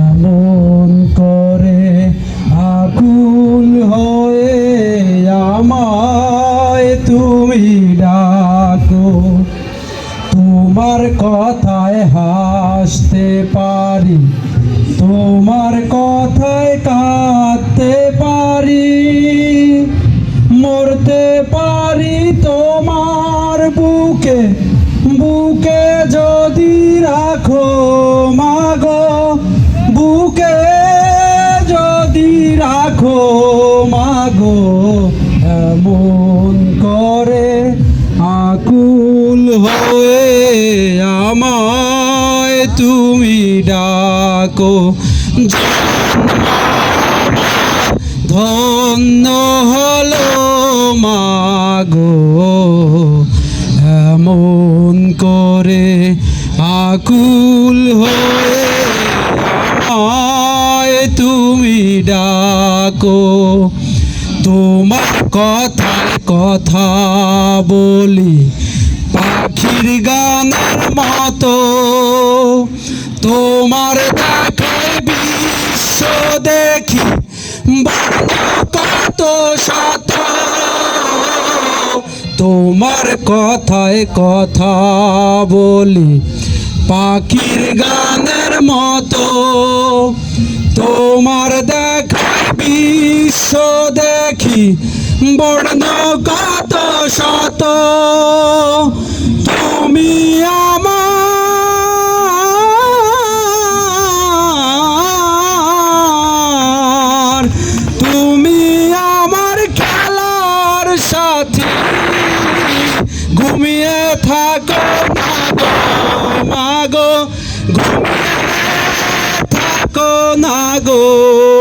এমন করে আকুল হয়ে আমায় তুমি ডাকো। তোমার কথায় হাসতে পারি, তোমার কথায় কাঁদতে পারি, মরতে পারি তোমার বুকে। বুকে যদি রাখো মাগো, এমন করে আকুল হয়ে আমায় তুমি ডাকো। ধন্য হলো মাগো, এমন করে আকুল হয়ে তুমি ডাকো। তোমার কথায় কথা বলি, পাখির গানের মতো। তোমার দেখায় বিশ্ব দেখি কত শত তোমার কথায় কথা বলি, পাখির গানের মতো। তোমার বিশ্ব দেখি, বর্ণ কত শত। তুমি আমার তুমি আমার খেলার সাথী। ঘুমিয়ে থাকো মাগো ঘুমিয়ে থাকো না গো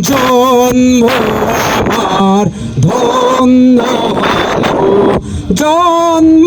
জন্ম আমার ধন্য জন্ম